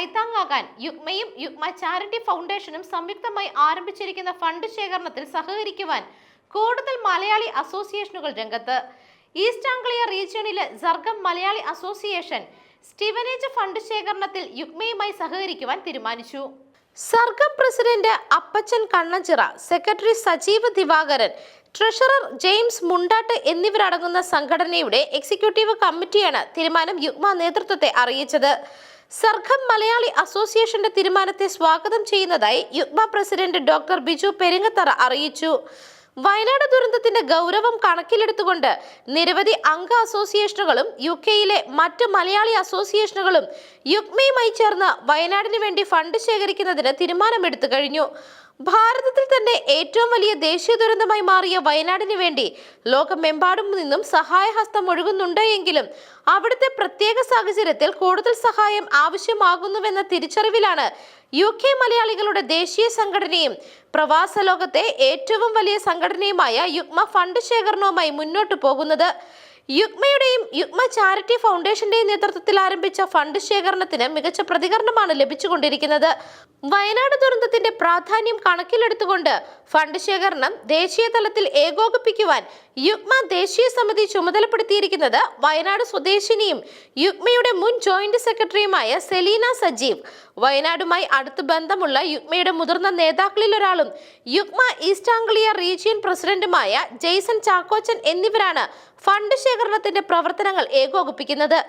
കൈത്താങ്ങാകാൻ യുഗ്മയും യുഗ്മ charity ഫൗണ്ടേഷനും സംയുക്തമായി ആരംഭിച്ചിരിക്കുന്ന fund ശേഖരണത്തിൽ സഹകരിക്കുവാൻ കൂടുതൽ മലയാളി അസോസിയേഷനുകൾ രംഗത്ത്. East Anglia റീജിയണിലെ Sargam Malayali association Stevenage fund ശേഖരണത്തിൽ യുഗ്മയുമായി സഹകരിക്കുവാൻ തീരുമാനിച്ചു. Sargam president Appachan Kannanchira secretary Sajeev Divakaran treasurer James Mundattu എന്നിവരടങ്ങുന്ന സംഘടനയുടെ എക്സിക്യൂട്ടീവ് കമ്മിറ്റിയാണ് തീരുമാനം യുഗ്മ നേതൃത്വത്തെ അറിയിച്ചത്. സർഗം മലയാളി അസോസിയേഷന്റെ തീരുമാനത്തെ സ്വാഗതം ചെയ്യുന്നതായി യുഗ്മ പ്രസിഡന്റ് ഡോക്ടർ ബിജു പെരിങ്ങത്തറ അറിയിച്ചു. വയനാട് ദുരന്തത്തിന്റെ ഗൗരവം കണക്കിലെടുത്തുകൊണ്ട് നിരവധി അംഗ അസോസിയേഷനുകളും യു കെയിലെ മറ്റ് മലയാളി അസോസിയേഷനുകളും യുഗ്മയുമായി ചേർന്ന് വയനാടിന് വേണ്ടി ഫണ്ട് ശേഖരിക്കുന്നതിന് തീരുമാനമെടുത്തു കഴിഞ്ഞു. ഭാരതത്തിൽ തന്നെ ഏറ്റവും വലിയ ദേശീയ ദുരന്തമായി മാറിയ വയനാടിന് വേണ്ടി ലോകമെമ്പാടും നിന്നും സഹായഹസ്തം ഒഴുകുന്നുണ്ട് എങ്കിലും അവിടുത്തെ പ്രത്യേക സാഹചര്യത്തിൽ കൂടുതൽ സഹായം ആവശ്യമാകുന്നുവെന്ന തിരിച്ചറിവിലാണ് യു കെ മലയാളികളുടെ ദേശീയ സംഘടനയും പ്രവാസ ലോകത്തെ ഏറ്റവും വലിയ സംഘടനയുമായ യുഗ്മ ഫണ്ട് ശേഖരണവുമായി മുന്നോട്ട് പോകുന്നത്. യുഗ്മയുടെയും യുഗ്മ ചാരിറ്റി ഫൗണ്ടേഷന്റെയും നേതൃത്വത്തിൽ ആരംഭിച്ച ഫണ്ട് ശേഖരണത്തിന് മികച്ച പ്രതികരണമാണ് ലഭിച്ചുകൊണ്ടിരിക്കുന്നത്. വയനാട് ദുരന്തത്തിന്റെ പ്രാധാന്യം കണക്കിലെടുത്തുകൊണ്ട് ഫണ്ട് ശേഖരണം ദേശീയ തലത്തിൽ ഏകോപിപ്പിക്കുവാൻ യുഗ്മ ദേശീയ സമിതി ചുമതലപ്പെടുത്തിയിരിക്കുന്നത് വയനാട് സ്വദേശിനിയും യുഗ്മയുടെ മുൻ ജോയിന്റ് സെക്രട്ടറിയുമായ സെലീന സജീവ്. വയനാടുമായി അടുത്ത് ബന്ധമുള്ള യുഗ്മയുടെ മുതിർന്ന നേതാക്കളിൽ ഒരാളും യുഗ്മ ഈസ്റ്റ് ആംഗ്ലിയ റീജിയൻ പ്രസിഡന്റുമായ ജെയ്സൺ ചാക്കോച്ചൻ എന്നിവരാണ് ഫണ്ട് ശേഖരണത്തിന്റെ പ്രവർത്തനങ്ങൾ ഏകോപിപ്പിക്കുന്നത്.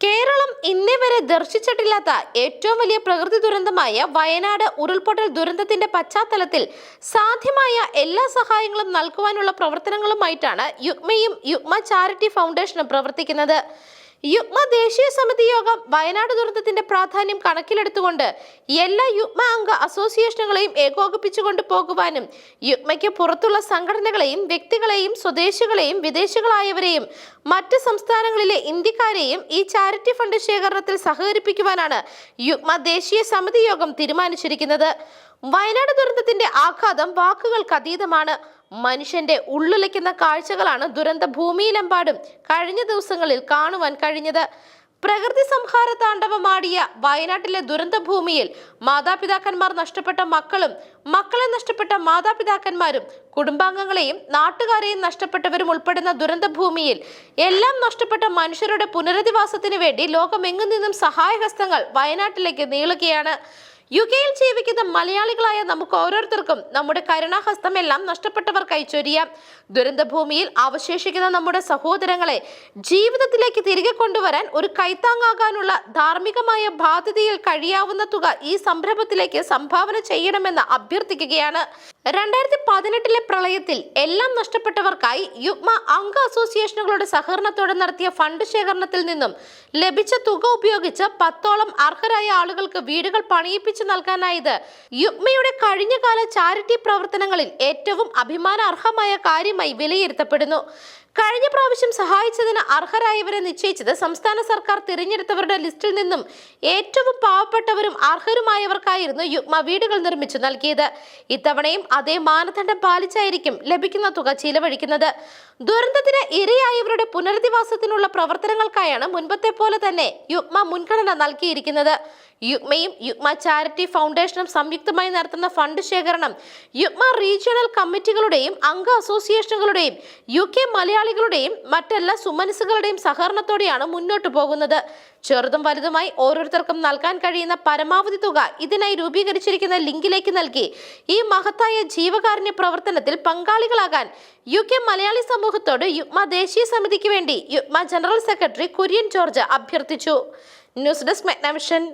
കേരളം ഇന്നേ വരെ ദർശിച്ചിട്ടില്ലാത്ത ഏറ്റവും വലിയ പ്രകൃതി ദുരന്തമായ വയനാട് ഉരുൾപൊട്ടൽ ദുരന്തത്തിന്റെ പശ്ചാത്തലത്തിൽ സാധ്യമായ എല്ലാ സഹായങ്ങളും നൽകുവാനുള്ള പ്രവർത്തനങ്ങളുമായിട്ടാണ് യുഗ്മയും യുഗ്മ ചാരിറ്റി ഫൗണ്ടേഷനും പ്രവർത്തിക്കുന്നത്. യുഗ്മ ദേശീയ സമിതി യോഗം വയനാട് ദുരന്തത്തിന്റെ പ്രാധാന്യം കണക്കിലെടുത്തുകൊണ്ട് എല്ലാ യുഗ്മ അംഗ അസോസിയേഷനുകളെയും ഏകോപിപ്പിച്ചുകൊണ്ട് പോകുവാനും യുഗ്മയ്ക്ക് പുറത്തുള്ള സംഘടനകളെയും വ്യക്തികളെയും സ്വദേശികളെയും വിദേശികളായവരെയും മറ്റ് സംസ്ഥാനങ്ങളിലെ ഇന്ത്യക്കാരെയും ഈ ചാരിറ്റി ഫണ്ട് ശേഖരണത്തിൽ സഹകരിപ്പിക്കുവാനാണ് യുഗ്മ ദേശീയ സമിതി യോഗം തീരുമാനിച്ചിരിക്കുന്നത്. വയനാട് ദുരന്തത്തിന്റെ ആഘാതം വാക്കുകൾക്ക് അതീതമാണ്. മനുഷ്യന്റെ ഉള്ളുലയ്ക്കുന്ന കാഴ്ചകളാണ് ദുരന്ത ഭൂമിയിലെമ്പാടും കഴിഞ്ഞ ദിവസങ്ങളിൽ കാണുവാൻ കഴിഞ്ഞത്. പ്രകൃതി സംഹാര താണ്ഡവമാടിയ വയനാട്ടിലെ ദുരന്ത ഭൂമിയിൽ മാതാപിതാക്കന്മാർ നഷ്ടപ്പെട്ട മക്കളും മക്കളെ നഷ്ടപ്പെട്ട മാതാപിതാക്കന്മാരും കുടുംബാംഗങ്ങളെയും നാട്ടുകാരെയും നഷ്ടപ്പെട്ടവരും ഉൾപ്പെടുന്ന ദുരന്ത ഭൂമിയിൽ എല്ലാം നഷ്ടപ്പെട്ട മനുഷ്യരുടെ പുനരധിവാസത്തിനു വേണ്ടി ലോകമെങ്ങും നിന്നും സഹായഹസ്തങ്ങൾ വയനാട്ടിലേക്ക് നീളുകയാണ്. യു കെയിൽ ജീവിക്കുന്ന മലയാളികളായ നമുക്ക് ഓരോരുത്തർക്കും നമ്മുടെ കരുണാഹസ്തമെല്ലാം നഷ്ടപ്പെട്ടവർക്കായി ചൊരിയാം ദുരന്തഭൂമിയിൽ അവശേഷിക്കുന്ന നമ്മുടെ സഹോദരങ്ങളെ ജീവിതത്തിലേക്ക് തിരികെ കൊണ്ടുവരാൻ ഒരു കൈത്താങ്ങാകാനുള്ള ധാർമ്മികമായ ബാധ്യതയിൽ കഴിയാവുന്ന തുക ഈ സംരംഭത്തിലേക്ക് സംഭാവന ചെയ്യണമെന്ന് അഭ്യർത്ഥിക്കുകയാണ്. രണ്ടായിരത്തി പതിനെട്ടിലെ പ്രളയത്തിൽ എല്ലാം നഷ്ടപ്പെട്ടവർക്കായി യുഗ്മ അംഗ അസോസിയേഷനുകളുടെ സഹകരണത്തോടെ നടത്തിയ ഫണ്ട് ശേഖരണത്തിൽ നിന്നും ലഭിച്ച തുക ഉപയോഗിച്ച് പത്തോളം അർഹരായ ആളുകൾക്ക് വീടുകൾ പണിയിപ്പിച്ചു നൽകാനായത്. യുഗ്മയുടെ കഴിഞ്ഞകാല ചാരിറ്റി പ്രവർത്തനങ്ങളിൽ ഏറ്റവും അഭിമാനാർഹമായ കാര്യമായി വിലയിരുത്തപ്പെടുന്നു. കഴിഞ്ഞ പ്രാവശ്യം സഹായിച്ചതിന് അർഹരായവരെ നിശ്ചയിച്ചത് സംസ്ഥാന സർക്കാർ തിരഞ്ഞെടുത്തവരുടെ ലിസ്റ്റിൽ നിന്നും ഏറ്റവും പാവപ്പെട്ടവരും അർഹരുമായവർക്കായിരുന്നു യുഗ്മ വീടുകൾ നിർമ്മിച്ചു നൽകിയത്. ഇത്തവണയും അതേ മാനദണ്ഡം പാലിച്ചായിരിക്കും ലഭിക്കുന്ന തുക ചിലവഴിക്കുന്നത്. ദുരന്തത്തിന് ഇരയായവരുടെ പുനരധിവാസത്തിനുള്ള പ്രവർത്തനങ്ങൾക്കായാണ് മുൻപത്തെ പോലെ തന്നെ യുഗ്മ മുൻഗണന നൽകിയിരിക്കുന്നത്. യുഗ്മയും യുഗ്മ ചാരിറ്റി ഫൗണ്ടേഷനും സംയുക്തമായി നടത്തുന്ന ഫണ്ട് ശേഖരണം യുഗ്മ റീജിയണൽ കമ്മിറ്റികളുടെയും അംഗ അസോസിയേഷനുകളുടെയും യു കെ മലയാളികളുടെയും മറ്റെല്ലാ സുമനസ്സുകളുടെയും സഹകരണത്തോടെയാണ് മുന്നോട്ടു പോകുന്നത്. ചെറുതും വലുതുമായി ഓരോരുത്തർക്കും നൽകാൻ കഴിയുന്ന പരമാവധി തുക ഇതിനായി രൂപീകരിച്ചിരിക്കുന്ന ലിങ്കിലേക്ക് നൽകി. ഈ മഹത്തായ ജീവകാരുണ്യ പ്രവർത്തനത്തിൽ പങ്കാളികളാകാൻ യു കെ മലയാളി സമൂഹത്തോട് യുഗ്മ ദേശീയ സമിതിക്ക് വേണ്ടി Yugma general secretary Kurian George അഭ്യർത്ഥിച്ചു. News desk Megnavision.